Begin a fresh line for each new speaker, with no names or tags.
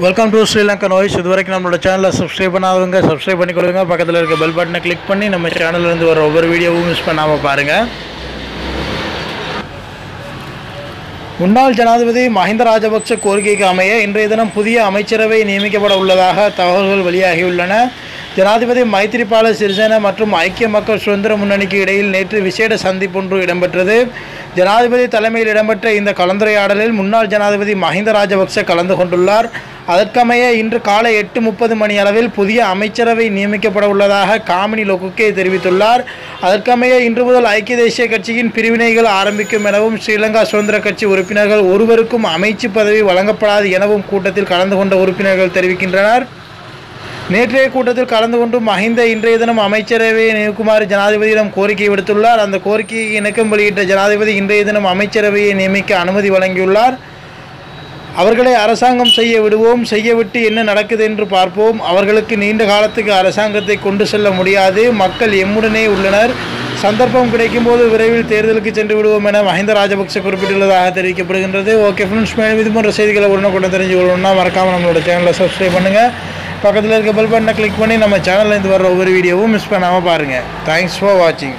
Welcome to Sri Lanka noise இது வரைக்கும் நம்மளோட சேனலை சப்ஸ்கிரைப் பண்ணாதவங்க சப்ஸ்கிரைப் பண்ணி கொடுங்க பக்கத்தில் இருக்க பெல் பட்டனை கிளிக் பண்ணி நம்ம சேனல்லேருந்து வர ஒவ்வொரு வீடியோவும் மிஸ் பண்ணாமல் பாருங்கள் முன்னாள் ஜனாதிபதி மஹிந்த ராஜபக்ச கோரிக்கைக்கு அமைய இன்றைய தினம் புதிய அமைச்சரவை நியமிக்கப்பட உள்ளதாக தகவல்கள் வெளியாகியுள்ளன ஜனாதிபதி மைத்திரிபால சிறிசேன மற்றும் ஐக்கிய மக்கள் சுதந்திர முன்னணிக்கு இடையில் நேற்று விசேட சந்திப்பொன்று இடம்பெற்றது. ஜனாதிபதி தலைமையில் இடம்பெற்ற இந்த கலந்துரையாடலில் முன்னாள் ஜனாதிபதி மஹிந்த ராஜபக்ச கலந்து கொண்டுள்ளார். அதற்கமைய இன்று காலை எட்டு முப்பது மணி அளவில் புதிய அமைச்சரவை நியமிக்கப்பட உள்ளதாக காமினி லொகுக்கே தெரிவித்துள்ளார். அதற்கமைய இன்று முதல் ஐக்கிய தேசிய கட்சியின் பிரிவினைகள் ஆரம்பிக்கும் எனவும் ஸ்ரீலங்கா சுதந்திர கட்சி உறுப்பினர்கள் ஒருவருக்கும் அமைச்சு பதவி வழங்கப்படாது எனவும் கூட்டத்தில் கலந்து கொண்ட உறுப்பினர்கள் தெரிவிக்கின்றனர். நேற்றைய கூட்டத்தில் கலந்து கொண்டு மஹிந்த இன்றைய தினம் அமைச்சரவையை நியமிக்குமாறு ஜனாதிபதியிடம் கோரிக்கை விடுத்துள்ளார். அந்த கோரிக்கையை இணக்கம் வெளியிட்ட ஜனாதிபதி இன்றைய தினம் அமைச்சரவையை நியமிக்க அனுமதி வழங்கியுள்ளார். அவர்களை அரசாங்கம் செய்ய விடுவோம் செய்யவிட்டு என்ன நடக்குது என்று பார்ப்போம். அவர்களுக்கு நீண்ட காலத்துக்கு அரசாங்கத்தை கொண்டு செல்ல முடியாது. மக்கள் எம்முடனே உள்ளனர். சந்தர்ப்பம் கிடைக்கும்போது விரைவில் தேர்தலுக்கு சென்று விடுவோம் என மஹிந்த ராஜபக்ச குறிப்பிட்டுள்ளதாக தெரிவிக்கப்படுகின்றது. ஓகே ஃப்ரெண்ட்ஸ் மேலும் இது போன்ற செய்திகளை உடனுக்குடன் தெரிஞ்சு கொள்ளணும்னா மறக்காமல் நம்மளோட சேனலை சப்ஸ்கிரைப் பண்ணுங்கள் பக்கத்தில் இருக்க பெல் பட்டனை கிளிக் பண்ணி நம்ம சேனல்லேருந்து வர ஒவ்வொரு வீடியோவும் மிஸ் பண்ணாமல் பாருங்கள் தேங்க்ஸ் ஃபார் வாட்சிங்